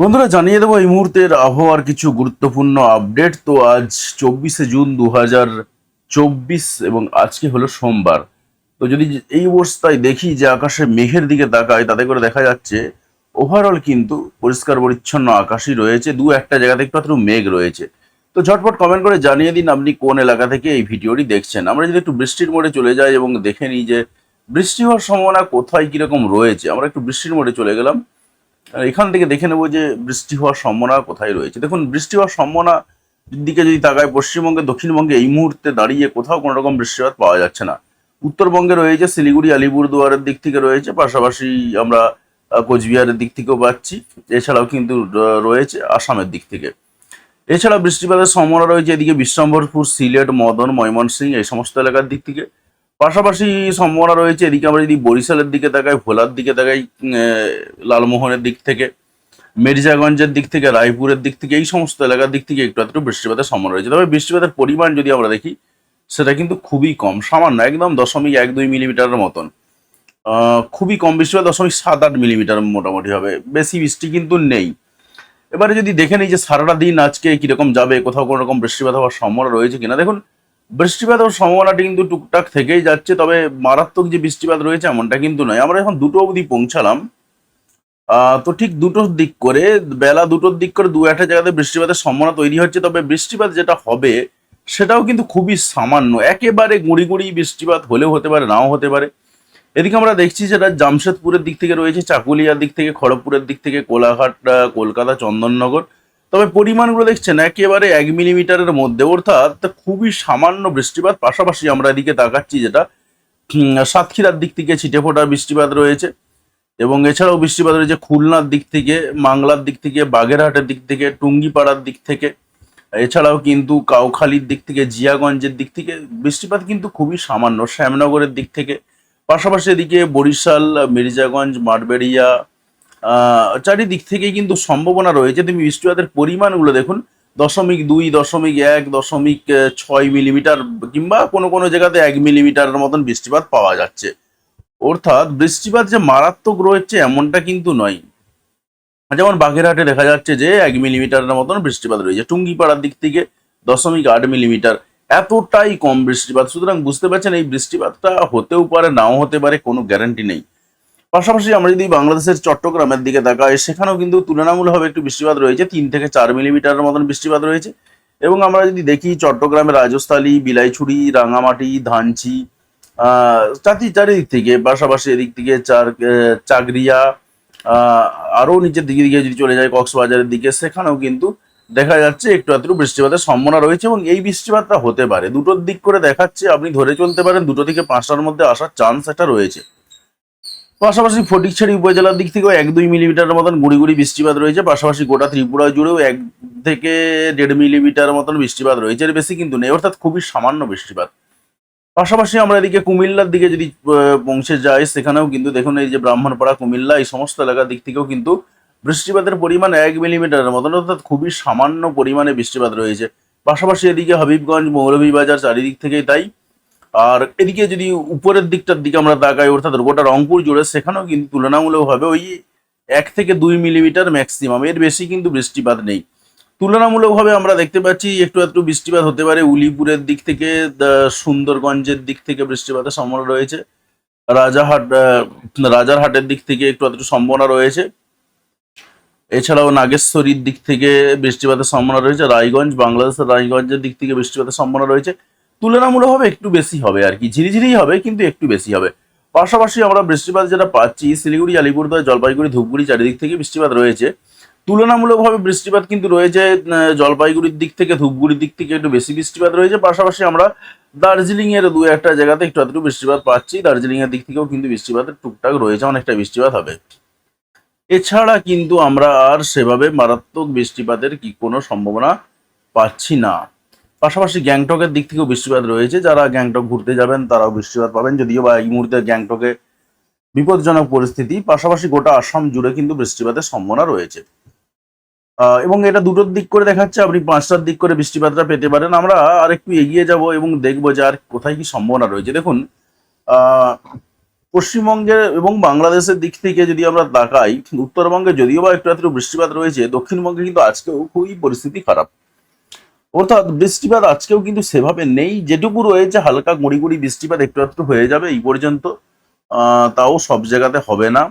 বন্ধুরা, জানিয়ে দেবো এই মুহূর্তের আবহাওয়ার কিছু গুরুত্বপূর্ণ আপডেট। তো আজ চব্বিশে জুন দু চব্বিশ এবং আজকে হলো সোমবার। তো যদি এই অবস্থায় দেখি যে আকাশে মেঘের দিকে তাকায়, তাতে করে দেখা যাচ্ছে ওভারঅল কিন্তু পরিষ্কার পরিচ্ছন্ন আকাশই রয়েছে। দু একটা জায়গাতে একটু মেঘ রয়েছে। তো ঝটপট কমেন্ট করে জানিয়ে দিন আপনি কোন এলাকা থেকে এই ভিডিওটি দেখছেন। আমরা যদি একটু বৃষ্টির মোড়ে চলে যাই এবং দেখে নিই যে বৃষ্টি হওয়ার সম্ভাবনা কোথায় কীরকম রয়েছে, আমরা একটু বৃষ্টির মোড়ে চলে গেলাম। এখান থেকে দেখে নেব যে বৃষ্টি হওয়ার সম্ভাবনা কোথায় রয়েছে। দেখুন, বৃষ্টি হওয়ার সম্ভাবনা দিকে যদি তাকায়, পশ্চিমবঙ্গে, দক্ষিণবঙ্গে এই মুহূর্তে দাঁড়িয়ে কোথাও কোনো রকম বৃষ্টিপাত পাওয়া যাচ্ছে না। উত্তরবঙ্গে রয়েছে, শিলিগুড়ি, আলিপুরদুয়ারের দিক থেকে রয়েছে, পাশাপাশি আমরা কোচবিহারের দিক থেকেও পাচ্ছি। এছাড়াও কিন্তু রয়েছে আসামের দিক থেকে। এছাড়া বৃষ্টিপাতের সম্ভাবনা রয়েছে এদিকে বিশ্বম্বরপুর সিলেট, মদন, ময়মনসিংহ, এই সমস্ত এলাকার দিক থেকে। পাশাপাশি সম্ভাবনা রয়েছে, এদিকে আমরা যদি বরিশালের দিকে তাকাই, ভোলার দিকে তাকাই লালমোহনের দিক থেকে, মির্জাগঞ্জের দিক থেকে, রায়পুরের দিক থেকে, এই সমস্ত এলাকার দিক থেকে একটু একটু বৃষ্টিপাতের সম্ভাবনা রয়েছে। তবে বৃষ্টিপাতের পরিমাণ যদি আমরা দেখি, সেটা কিন্তু খুবই কম, সামান্য, একদম দশমিক এক দুই মিলিমিটারের মতন। খুবই কম বৃষ্টিপাত, দশমিক সাত আট মিলিমিটার মোটামুটি হবে, বেশি বৃষ্টি কিন্তু নেই। এবারে যদি দেখে নিই যে সারাটা দিন আজকে কীরকম যাবে, কোথাও কোনো রকম বৃষ্টিপাত হওয়ার সম্ভাবনা রয়েছে কিনা, দেখুন বৃষ্টিপাত সম্ভাবনাটি কিন্তু টুকটাক থেকেই যাচ্ছে, তবে মারাত্মক যে বৃষ্টিপাত রয়েছে এমনটা কিন্তু নয়। আমরা এখন দুটো অবধি পৌঁছালাম। তো ঠিক দুটোর দিক করে, বেলা দুটোর দিক করে দু একটা জায়গাতে বৃষ্টিপাতের সম্ভাবনা তৈরি হচ্ছে, তবে বৃষ্টিপাত যেটা হবে সেটাও কিন্তু খুবই সামান্য, একেবারে গুঁড়ি গুঁড়ি বৃষ্টিপাত হলেও হতে পারে, নাও হতে পারে। এদিকে আমরা দেখছি সেটা জামশেদপুরের দিক থেকে রয়েছে, চাকুলিয়ার দিক থেকে, খড়গপুরের দিক থেকে, কোলাঘাট কলকাতা, চন্দননগর। তবে পরিমাণগুলো দেখছেন একেবারে এক মিলিমিটারের মধ্যে। অর্থাৎ খুবই সামান্য বৃষ্টিপাত, পাশাপাশি আমরা এদিকে তাকাচ্ছি যেটা সাতক্ষীরার দিক থেকে ছিটে ফোটা বৃষ্টিপাত রয়েছে এবং এছাড়াও বৃষ্টিপাত রয়েছে খুলনার দিক থেকে, মাংলার দিক থেকে, বাগেরহাটের দিক থেকে, টুঙ্গিপাড়ার দিক থেকে, এছাড়াও কিন্তু কাউখালীর দিক থেকে, জিয়াগঞ্জের দিক থেকে বৃষ্টিপাত কিন্তু খুবই সামান্য, শ্যামনগরের দিক থেকে, পাশাপাশি এদিকে বরিশাল, মির্জাগঞ্জ, মাঠবেড়িয়া চারিদিক থেকে কিন্তু সম্ভাবনা রয়েছে। তুমি বৃষ্টিপাতের পরিমাণগুলো দেখুন, দশমিক দুই, দশমিক এক, দশমিক ছয় মিলিমিটার কিংবা কোনো কোনো জায়গাতে এক মিলিমিটারের মতন বৃষ্টিপাত পাওয়া যাচ্ছে। অর্থাৎ বৃষ্টিপাত যে মারাত্মক রয়েছে এমনটা কিন্তু নয়। যেমন বাঘেরহাটে দেখা যাচ্ছে যে এক মিলিমিটারের মতন বৃষ্টিপাত রয়েছে। টুঙ্গিপাড়ার দিক থেকে দশমিক আট মিলিমিটার। এতটাই কম বৃষ্টিপাত। সুতরাং বুঝতে পারছেন, এই বৃষ্টিপাতটা হতেও পারে, নাও হতে পারে, কোনো গ্যারান্টি নেই। পাশাপাশি আমরা যদি বাংলাদেশের চট্টগ্রামের দিকে তাকাই সেখানেও কিন্তু তুলনামূলকভাবে একটু বৃষ্টিপাত রয়েছে। তিন থেকে চার মিলিমিটারের মতন বৃষ্টিপাত রয়েছে। এবং আমরা যদি দেখি চট্টগ্রামের রাজস্থালী বিলাইছুড়ি রাঙামাটি ধানচি চাতি চারিদিক থেকে পাশাপাশি এদিক থেকে চার চাকরিয়া আহ, আরও নিচের দিকে দিকে যদি চলে যায় কক্সবাজারের দিকে সেখানেও কিন্তু দেখা যাচ্ছে একটু একটু বৃষ্টিপাতের সম্ভাবনা রয়েছে। এবং এই বৃষ্টিপাতটা হতে পারে। দুটোর দিক করে দেখাচ্ছে আপনি ধরে চলতে পারেন দুটো থেকে পাঁচটার মধ্যে আসার চান্স একটা রয়েছে। পাশাপাশি ফটিকছড়ি উপজেলার দিক থেকেও এক দুই মিলিমিটার মতন গুড়ি গুড়ি বৃষ্টিপাত রয়েছে, পাশাপাশি গোটা ত্রিপুরা জুড়েও এক থেকে দেড় মিলিমিটার মতন বৃষ্টিপাত রয়েছে, এর বেশি কিন্তু নেই, অর্থাৎ খুবই সামান্য বৃষ্টিপাত। পাশাপাশি আমরা এদিকে কুমিল্লার দিকে যদি পৌঁছে যাই, সেখানেও কিন্তু দেখুন এই যে ব্রাহ্মণপাড়া, কুমিল্লা, এই সমস্ত এলাকার দিক থেকেও কিন্তু বৃষ্টিপাতের পরিমাণ এক মিলিমিটারের মতন, অর্থাৎ খুবই সামান্য পরিমাণে বৃষ্টিপাত রয়েছে। পাশাপাশি এদিকে হাবিবগঞ্জ, মৌলভীবাজার চারিদিক থেকেই তাই। আর এদিকে যদি উপরের দিকটার দিকে আমরা তাকাই, অর্থাৎ গোটা রংপুর জুড়ে, সেখানেও কিন্তু তুলনামূলকভাবে ওই এক থেকে দুই মিলিমিটার ম্যাক্সিমাম এর বেশি কিন্তু বৃষ্টিপাত নেই। তুলনামূলকভাবে আমরা দেখতে পাচ্ছি একটু একটু বৃষ্টিপাত হতে পারে। উলিপুরের দিক থেকে সুন্দরগঞ্জের দিক থেকে বৃষ্টিপাতের সম্ভাবনা রয়েছে। রাজাহাট রাজারহাটের দিক থেকে একটু একটু সম্ভাবনা রয়েছে। এছাড়াও নাগেশ্বরীর দিক থেকে বৃষ্টিপাতের সম্ভাবনা রয়েছে। রায়গঞ্জ, বাংলাদেশের রায়গঞ্জের দিক থেকে বৃষ্টিপাতের সম্ভাবনা রয়েছে। তুলনামূলকভাবে একটু বেশি হবে আর কি। ঝিরিঝিরি হবে, কিন্তু একটু বেশি হবে। পাশাপাশি আমরা বৃষ্টিপাত যেটা পাচ্ছি, শিলিগুড়ি, আলিপুরদুয়ার, জলপাইগুড়ি, ধূপগুড়ি চারিদিক থেকে বৃষ্টিপাত রয়েছে। তুলনামূলকভাবে বৃষ্টিপাত কিন্তু রয়েছে জলপাইগুড়ির দিক থেকে, ধূপগুড়ির দিক থেকে একটু বেশি বৃষ্টিপাত রয়েছে। পাশাপাশি আমরা দার্জিলিংয়ের দু একটা জায়গাতে একটু একটু বৃষ্টিপাত পাচ্ছি। দার্জিলিংয়ের দিক থেকেও কিন্তু বৃষ্টিপাতের টুকটাক রয়েছে, অনেকটা বৃষ্টিপাত হবে। এছাড়া কিন্তু আমরা আর সেভাবে মারাত্মক বৃষ্টিপাতের কি কোনো সম্ভাবনা পাচ্ছি না। পাশাপাশি গ্যাংটকের দিক থেকেও বৃষ্টিপাত রয়েছে। যারা গ্যাংটক ঘুরতে যাবেন, তারাও বৃষ্টিপাত পাবেন। যদিও বা এই মুহূর্তে গ্যাংটকে বিপজ্জনক পরিস্থিতি। পাশাপাশি গোটা আসাম জুড়ে কিন্তু বৃষ্টিপাতের সম্ভাবনা রয়েছে। এবং এটা দুটোর দিক করে দেখাচ্ছে। আপনি পাঁচটার দিক করে বৃষ্টিপাতটা পেতে পারেন। আমরা আর একটু এগিয়ে যাব এবং দেখব যে আর কোথায় কি সম্ভাবনা রয়েছে। দেখুন পশ্চিমবঙ্গের এবং বাংলাদেশের দিক থেকে যদি আমরা তাকাই, উত্তরবঙ্গে যদিও বা একটু একটু বৃষ্টিপাত রয়েছে, দক্ষিণবঙ্গে কিন্তু আজকেও খুবই পরিস্থিতি খারাপ। অর্থাৎ বৃষ্টিপাত আজকেও কিন্তু সেভাবে নেই। যেটুকু রয়েছে, হালকা গুঁড়ি গুঁড়ি বৃষ্টিপাত একটু একটু হয়ে যাবে এই পর্যন্ত। তাও সব জায়গাতে হবে না।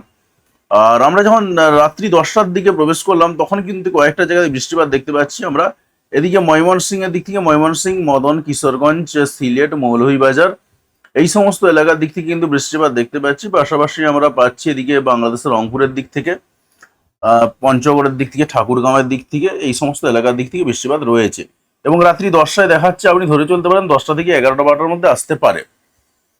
আর আমরা যখন রাত্রি দশটার দিকে প্রবেশ করলাম, তখন কিন্তু কয়েকটা জায়গায় বৃষ্টিপাত দেখতে পাচ্ছি আমরা। এদিকে ময়মনসিং এর দিক থেকে ময়মনসিংহ, মদন, কিশোরগঞ্জ, সিলেট, মৌলভীবাজার, এই সমস্ত এলাকার দিক থেকে কিন্তু বৃষ্টিপাত দেখতে পাচ্ছি। পাশাপাশি আমরা পাচ্ছি এদিকে বাংলাদেশের রংপুরের দিক থেকে পঞ্চগড়ের দিক থেকে, ঠাকুরগাঁওয়ের দিক থেকে, এই সমস্ত এলাকার দিক থেকে বৃষ্টিপাত রয়েছে। এবং রাত্রি দশটায় দেখাচ্ছে আপনি ধরে চলতে পারেন, দশটা থেকে এগারোটা বারোটার মধ্যে আসতে পারে।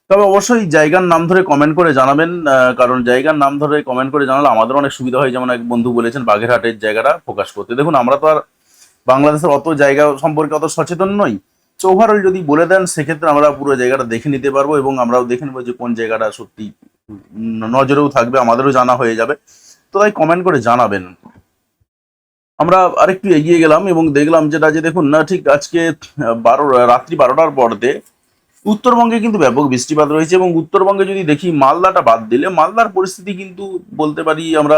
তবে অবশ্যই জায়গার নাম ধরে কমেন্ট করে জানাবেন কারণ জায়গার নাম ধরে কমেন্ট করে জানালে আমাদের অনেক সুবিধা হয়, যেমন এক বন্ধু বলেছেন বাঘেরহাটের জায়গাটা প্রকাশ করতে। দেখুন, আমরা তো আর বাংলাদেশের অত জায়গা সম্পর্কে অত সচেতন নই। তো ওভারঅল যদি বলে দেন, সেক্ষেত্রে আমরা পুরো জায়গাটা দেখে নিতে পারব এবং আমরাও দেখে নেব যে কোন জায়গাটা সত্যি নজরেও থাকবে, আমাদেরও জানা হয়ে যাবে। তো তাই কমেন্ট করে জানাবেন। আমরা আরেকটু এগিয়ে গেলাম এবং দেখলাম যেটা যে দেখুন না, ঠিক আজকে বারো রাত্রি বারোটার পরতে উত্তরবঙ্গে কিন্তু ব্যাপক বৃষ্টিপাত রয়েছে এবং উত্তরবঙ্গে যদি দেখি মালদাটা বাদ দিলে, মালদার পরিস্থিতি কিন্তু বলতে পারি আমরা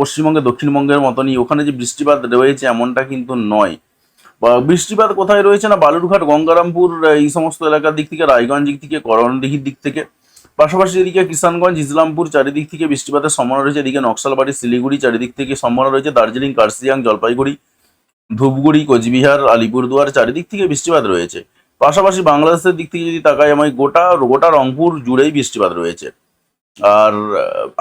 পশ্চিমবঙ্গে, দক্ষিণবঙ্গের মতনই। ওখানে যে বৃষ্টিপাত রয়েছে এমনটা কিন্তু নয়। বৃষ্টিপাত কোথায় রয়েছে না, বালুরঘাট, গঙ্গারামপুর এই সমস্ত এলাকার দিক থেকে, রায়গঞ্জ দিক থেকে, করণদিঘির দিক থেকে। পাশাপাশি এদিকে কিষানগঞ্জ, ইসলামপুর চারিদিক থেকে বৃষ্টিপাতের সম্ভাবনা রয়েছে। এদিকে নকশালবাড়ি, শিলিগুড়ি চারিদিক থেকে সম্ভাবনা রয়েছে। দার্জিলিং কার্সিয়াং জলপাইগুড়ি, ধূপগুড়ি, কোচবিহার, আলিপুরদুয়ার চারিদিক থেকে বৃষ্টিপাত রয়েছে। পাশাপাশি বাংলাদেশের দিক থেকে যদি তাকাই, আমি গোটা গোটা রংপুর জুড়েই বৃষ্টিপাত রয়েছে। আর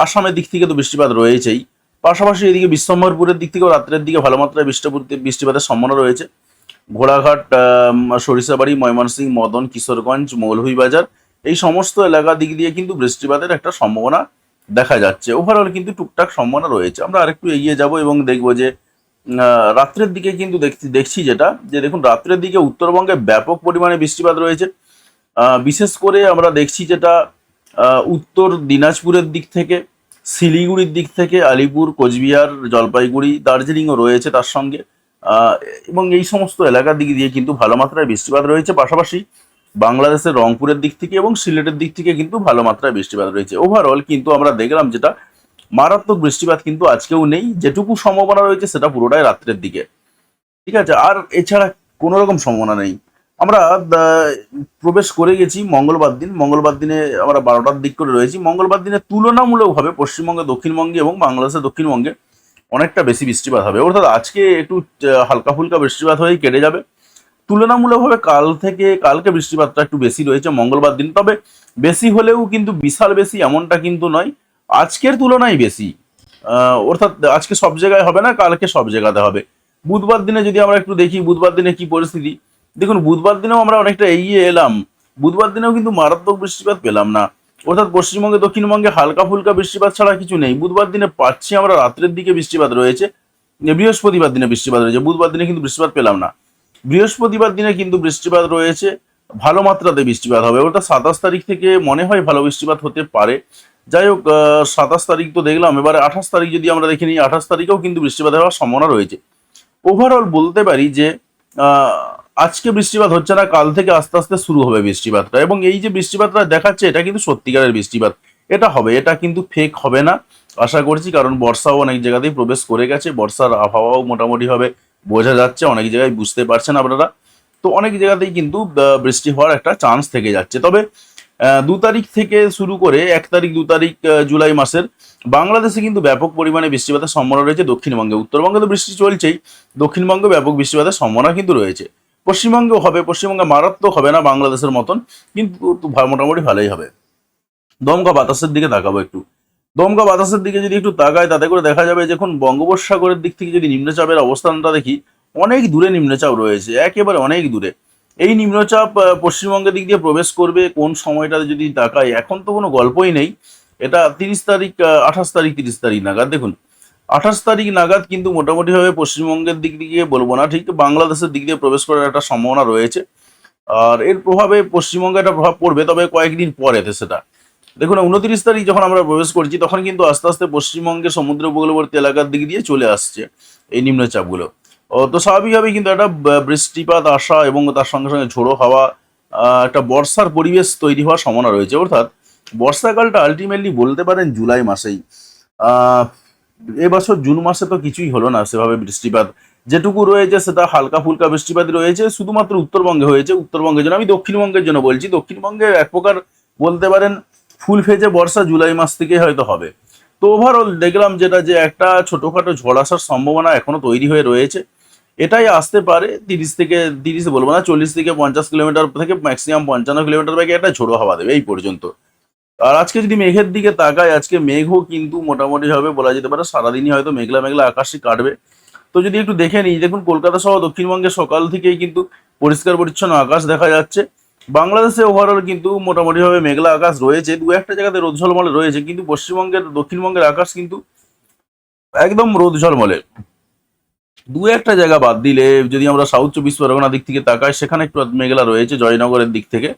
আসামের দিক থেকে তো বৃষ্টিপাত রয়েছেই। পাশাপাশি এদিকে বিশ্বম্বরপুরের দিক থেকেও রাত্রের দিকে ভালো মাত্রায় বৃষ্টিপাত, বৃষ্টিপাতের সম্ভাবনা রয়েছে। ঘোড়াঘাট সরিষাবাড়ি, ময়মনসিংহ, মদন, কিশোরগঞ্জ, মৌলভীবাজার এই সমস্ত এলাকা দিক দিয়ে কিন্তু বৃষ্টিপাতের একটা সম্ভাবনা দেখা যাচ্ছে। ওভারঅল কিন্তু টুকটাক সম্ভাবনা রয়েছে। আমরা আরেকটু এগিয়ে যাব এবং দেখব যে রাত্রের দিকে কিন্তু দেখছি দেখছি যেটা, যে দেখুন রাত্রের দিকে উত্তরবঙ্গে ব্যাপক পরিমাণে বৃষ্টিপাত রয়েছে। বিশেষ করে আমরা দেখছি যেটা উত্তর দিনাজপুরের দিক থেকে, শিলিগুড়ির দিক থেকে, আলিপুর, কোচবিহার, জলপাইগুড়ি, দার্জিলিংও রয়েছে তার সঙ্গে। এবং এই সমস্ত এলাকার দিক দিয়ে কিন্তু ভালো মাত্রায় বৃষ্টিপাত রয়েছে। পাশাপাশি বাংলাদেশের রংপুরের দিক থেকে এবং সিলেটের দিক থেকে কিন্তু ভালো মাত্রায় বৃষ্টিপাত রয়েছে। ওভারঅল কিন্তু আমরা দেখলাম যেটা মারাত্মক বৃষ্টিপাত কিন্তু আজকেও নেই, যেটুকু সম্ভাবনা রয়েছে সেটা পুরোটাই রাত্রের দিকে। ঠিক আছে? আর এছাড়া কোনো রকম সম্ভাবনা নেই। আমরা প্রবেশ করে গেছি মঙ্গলবার দিন। মঙ্গলবার দিনে আমরা বারোটার দিক করে রয়েছি। মঙ্গলবার দিনে তুলনামূলকভাবে পশ্চিমবঙ্গে, দক্ষিণবঙ্গে এবং বাংলাদেশের দক্ষিণবঙ্গে অনেকটা বেশি বৃষ্টিপাত হবে। অর্থাৎ আজকে একটু হালকা ফুলকা বৃষ্টিপাত হয়েই কেটে যাবে। তুলনামূলকভাবে কাল থেকে, কালকে বৃষ্টিপাতটা একটু বেশি রয়েছে, মঙ্গলবার দিন। তবে বেশি হলেও কিন্তু বিশাল বেশি এমনটা কিন্তু নয়। আজকের তুলনায় বেশি। অর্থাৎ আজকে সব জায়গায় হবে না, কালকে সব জায়গাতে হবে। বুধবার দিনে যদি আমরা একটু দেখি, বুধবার দিনে কি পরিস্থিতি? দেখুন, বুধবার দিনেও আমরা অনেকটা এগিয়ে এলাম। বুধবার দিনেও কিন্তু মারাত্মক বৃষ্টিপাত পেলাম না। অর্থাৎ পশ্চিমবঙ্গে, দক্ষিণবঙ্গে হালকা ফুলকা বৃষ্টিপাত ছাড়া কিছু নেই। বুধবার দিনে পাচ্ছি আমরা রাত্রের দিকে বৃষ্টিপাত রয়েছে। বৃহস্পতিবার দিনে বৃষ্টিপাত রয়েছে। বুধবার দিনে কিন্তু বৃষ্টিপাত পেলাম না। বৃহস্পতিবার দিনে কিন্তু বৃষ্টিপাত রয়েছে। ভালো মাত্রাতে বৃষ্টিপাত হবে। ওটা সাতাশ তারিখ থেকে মনে হয় ভালো বৃষ্টিপাত হতে পারে। যাই হোক সাতাশ তারিখ তো দেখলাম। এবারে আঠাশ তারিখ যদি আমরা দেখে নিই, আঠাশ তারিখেও কিন্তু বৃষ্টিপাত হওয়ার সম্ভাবনা রয়েছে। ওভারঅল বলতে পারি যে আজকে বৃষ্টিপাত হচ্ছে না, কাল থেকে আস্তে আস্তে শুরু হবে বৃষ্টিপাতটা। এবং এই যে বৃষ্টিপাতটা দেখাচ্ছে, এটা কিন্তু সত্যিকারের বৃষ্টিপাত। এটা হবে, এটা কিন্তু ফেক হবে না। আশা করছি, কারণ বর্ষাও অনেক জায়গাতেই প্রবেশ করে গেছে। বর্ষার আবহাওয়াও মোটামুটিভাবে বোঝা যাচ্ছে, অনেক জায়গায় বুঝতে পারছেন আপনারা। তো অনেক জায়গাতেই কিন্তু বৃষ্টি হওয়ার একটা চান্স থেকে যাচ্ছে। তবে দু তারিখ থেকে শুরু করে এক তারিখ, দু তারিখ জুলাই মাসের বাংলাদেশে কিন্তু ব্যাপক পরিমাণে বৃষ্টিপাতের সম্ভাবনা রয়েছে দক্ষিণবঙ্গে। উত্তরবঙ্গে তো বৃষ্টি চলছেই, দক্ষিণবঙ্গে ব্যাপক বৃষ্টিপাতের সম্ভাবনা কিন্তু রয়েছে। পশ্চিমবঙ্গেও হবে, পশ্চিমবঙ্গে মারাত্মক হবে না বাংলাদেশের মতন, কিন্তু মোটামুটি ভালোই হবে। দমকা বাতাসের দিকে তাকাবো একটু। দমকা বাতাসের দিকে যদি একটু তাকায় তাতে করে দেখা যাবে যখন বঙ্গোপসাগরের দিক থেকে যদি নিম্নচাপের অবস্থানটা দেখি, অনেক দূরে নিম্নচাপ রয়েছে, একেবারে অনেক দূরে। এই নিম্নচাপ পশ্চিমবঙ্গের দিক দিয়ে প্রবেশ করবে কোন সময়টাতে যদি তাকাই, এখন তো কোনো গল্পই নেই। এটা তিরিশ তারিখ আঠাশ তারিখ, তিরিশ তারিখ নাগাদ, দেখুন। আঠাশ তারিখ নাগাদ কিন্তু মোটামুটিভাবে পশ্চিমবঙ্গের দিক দিয়ে বলব না, ঠিক বাংলাদেশের দিক দিয়ে প্রবেশ করার একটা সম্ভাবনা রয়েছে। আর এর প্রভাবে পশ্চিমবঙ্গে একটা প্রভাব পড়বে, তবে কয়েকদিন পরেতে সেটা। দেখুন, উনত্রিশ তারিখ যখন আমরা প্রবেশ করছি, তখন কিন্তু আস্তে আস্তে পশ্চিমবঙ্গের সমুদ্র উপকূলবর্তী এলাকার দিক দিয়ে চলে আসছে এই নিম্নচাপগুলো। তো স্বাভাবিকভাবেই কিন্তু একটা বৃষ্টিপাত আসা এবং তার সঙ্গে সঙ্গে ঝোড়ো হাওয়া একটা বর্ষার পরিবেশ তৈরি হওয়ার সম্ভাবনা রয়েছে। অর্থাৎ বর্ষাকালটা আলটিমেটলি বলতে পারেন জুলাই মাসেই। এবছর জুন মাসে তো কিছুই হলো না সেভাবে বৃষ্টিপাত। যেটুকু রয়েছে সেটা হালকা ফুলকা বৃষ্টিপাত রয়েছে, শুধুমাত্র উত্তরবঙ্গে হয়েছে। উত্তরবঙ্গের জন্য, আমি দক্ষিণবঙ্গের জন্য বলছি দক্ষিণবঙ্গে এক প্রকার বলতে পারেন ফুল ফেজে বর্ষা জুলাই মাস থেকে হয়তো হবে। তো ওভারঅল দেখলাম যেটা যে একটা ছোটোখাটো ঝড় আসার সম্ভাবনা এখনও তৈরি হয়ে রয়েছে। এটাই আসতে পারে তিরিশ থেকে, তিরিশ বলব না, চল্লিশ থেকে পঞ্চাশ কিলোমিটার থেকে ম্যাক্সিমাম পঞ্চান্ন কিলোমিটার বেগে একটা ঝোড়ো হাওয়া দেবে এই পর্যন্ত। আর আজকে যদি মেঘের দিকে তাকায় আজকে মেঘও কিন্তু মোটামুটি হবে বলা যেতে পারে সারাদিনই হয়তো মেঘলা মেঘলা আকাশই কাটবে। তো যদি একটু দেখে নিই, দেখুন কলকাতা সহ দক্ষিণবঙ্গে সকাল থেকেই কিন্তু পরিষ্কার পরিচ্ছন্ন আকাশ দেখা যাচ্ছে। বাংলাদেশে ওভারঅল কিন্তু মোটামুটিভাবে মেঘলা আকাশ রয়েছে। দু একটা জায়গাতে রোদ ঝলমলে রয়েছে, কিন্তু পশ্চিমবঙ্গের, দক্ষিণবঙ্গের আকাশ কিন্তু একদম রোদ ঝলমলে। দু একটা জায়গা বাদ দিলে যদি আমরা সাউথ চব্বিশ পরগনা দিক থেকে তাকাই, সেখানে একটু মেঘলা রয়েছে জয়নগরের দিক থেকে।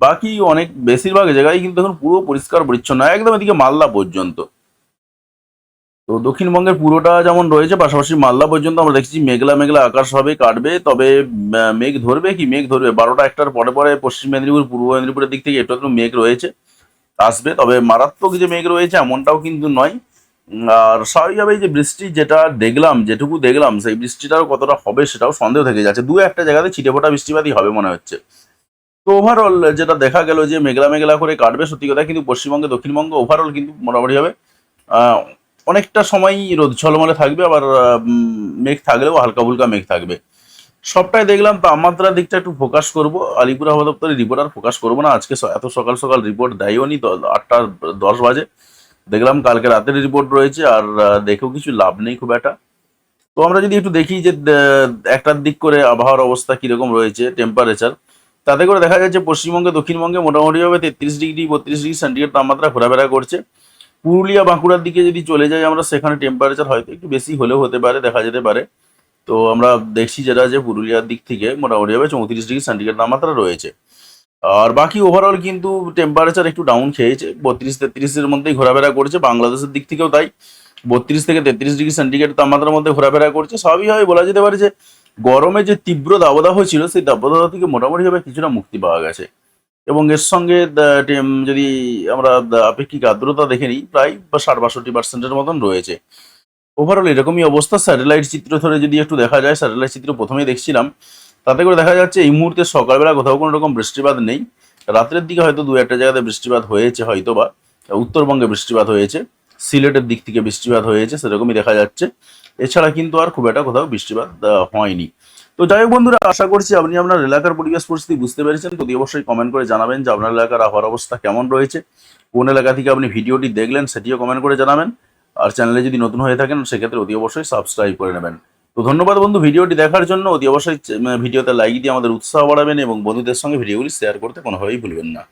বাকি অনেক বেশিরভাগ জায়গায় কিন্তু এখন পুরো পরিষ্কার পরিচ্ছন্ন, একদম এদিকে মালদা পর্যন্ত। তো দক্ষিণবঙ্গের পুরোটা যেমন রয়েছে, পাশাপাশি মালদা পর্যন্ত আমরা দেখছি মেঘলা মেঘলা আকাশ হবে, কাটবে। তবে মেঘ ধরবে কি? মেঘ ধরবে। বারোটা একটার পরে পরে পশ্চিম মেদিনীপুর, পূর্ব মেদিনীপুরের দিক থেকে একটু একটু মেঘ রয়েছে, আসবে। তবে মারাত্মক যে মেঘ রয়েছে, এমনটাও কিন্তু নয়। আর স্বাভাবিকভাবেই যে বৃষ্টি যেটা দেখলাম, যেটুকু দেখলাম, সেই বৃষ্টিটাও কতটা হবে সেটাও সন্দেহ থেকে যাচ্ছে। দু একটা জায়গাতে ছিটে ফোটা বৃষ্টিপাতই হবে মনে হচ্ছে। তো ওভারঅল যেটা দেখা গেল যে মেঘলা মেঘলা করে কাটবে, সত্যি কথা কিন্তু পশ্চিমবঙ্গে, দক্ষিণবঙ্গে ওভারঅল কিন্তু মোটামুটি হবে। অনেকটা সময়ই রোদ ঝলমলে থাকবে, আবার মেঘ থাকলেও হালকা ফুলকা মেঘ থাকবে। সবটাই দেখলাম তাপমাত্রার দিকটা একটু ফোকাস করব। আলিপুর আবহাওয়া দপ্তরের রিপোর্ট আর ফোকাস করব না। আজকে এত সকাল সকাল রিপোর্ট দেয়ও নি আটটা, দশ বাজে। দেখলাম কালকে রাতের রিপোর্ট রয়েছে, আর দেখেও কিছু লাভ নেই খুব একটা। তো আমরা যদি একটু দেখি যে একটার দিক করে আবহাওয়ার অবস্থা কীরকম রয়েছে টেম্পারেচার তাতে করে দেখা যাচ্ছে পশ্চিমবঙ্গে, দক্ষিণবঙ্গে মোটামুটিভাবে তেত্রিশ ডিগ্রি, বত্রিশ ডিগ্রি সেন্টিগ্রেড তাপমাত্রা ঘোরাফেরা করছে। পুরুলিয়া বাঁকুড়ার দিকে যদি চলে যাই, আমরা সেখানে টেম্পারেচার হয়তো একটু বেশি হলেও হতে পারে, দেখা যেতে পারে। তো আমরা দেখছি যেটা যে পুরুলিয়ার দিক থেকে মোটামুটিভাবে চৌত্রিশ ডিগ্রি সেন্টিগ্রেড তাপমাত্রা রয়েছে। আর বাকি ওভারঅল কিন্তু টেম্পারেচার একটু ডাউন খেয়েছে, বত্রিশ তেত্রিশের মধ্যেই ঘোরাফেরা করছে, বাংলাদেশের দিক থেকেও তাই। বত্রিশ থেকে তেত্রিশ ডিগ্রি সেন্টিগ্রেড তাপমাত্রার মধ্যে ঘোরাফেরা করছে। স্বাভাবিকভাবে বলা যেতে পারে যে গরমে যে তীব্র দাবদাহ ছিল, সেই দাবদাহ থেকে মোটামুটিভাবে কিছুটা মুক্তি পাওয়া গেছে। এবং এর সঙ্গে যদি আমরা আপেক্ষিক আর্দ্রতা দেখে নিই, প্রায় বা ষাট বাষট্টি পার্সেন্টের মতন রয়েছে। ওভারঅল এরকমই অবস্থা। স্যাটেলাইট চিত্র ধরে যদি একটু দেখা যায়, স্যাটেলাইট চিত্র প্রথমেই দেখছিলাম, তাতে করে দেখা যাচ্ছে এই মুহূর্তে সকালবেলা কোথাও কোনো রকম বৃষ্টিপাত নেই। রাত্রের দিকে হয়তো দু একটা জায়গাতে বৃষ্টিপাত হয়েছে হয়তো বা উত্তরবঙ্গে বৃষ্টিপাত হয়েছে, সিলেটের দিক থেকে বৃষ্টিপাত হয়েছে, সেরকমই দেখা যাচ্ছে। এছাড়া কিন্তু আর খুব একটা কোথাও বৃষ্টিপাত হয়নি। তো যাই হোক বন্ধুরা, আশা করছি আপনি আপনার এলাকার পরিবেশ পরিস্থিতি বুঝতে পেরেছেন। যদি অবশ্যই কমেন্ট করে জানাবেন যে আপনার এলাকার আবহাওয়ার অবস্থা কেমন রয়েছে, কোন এলাকা থেকে আপনি ভিডিওটি দেখলেন সেটিও কমেন্ট করে জানাবেন। আর চ্যানেলে যদি নতুন হয়ে থাকেন, সেক্ষেত্রে অতি অবশ্যই সাবস্ক্রাইব করে নেবেন। তো ধন্যবাদ বন্ধু ভিডিওটি দেখার জন্য। অতি অবশ্যই ভিডিওতে লাইক দিয়ে আমাদের উৎসাহ বাড়াবেন এবং বন্ধুদের সঙ্গে ভিডিওগুলি শেয়ার করতে কোনোভাবেই ভুলবেন না।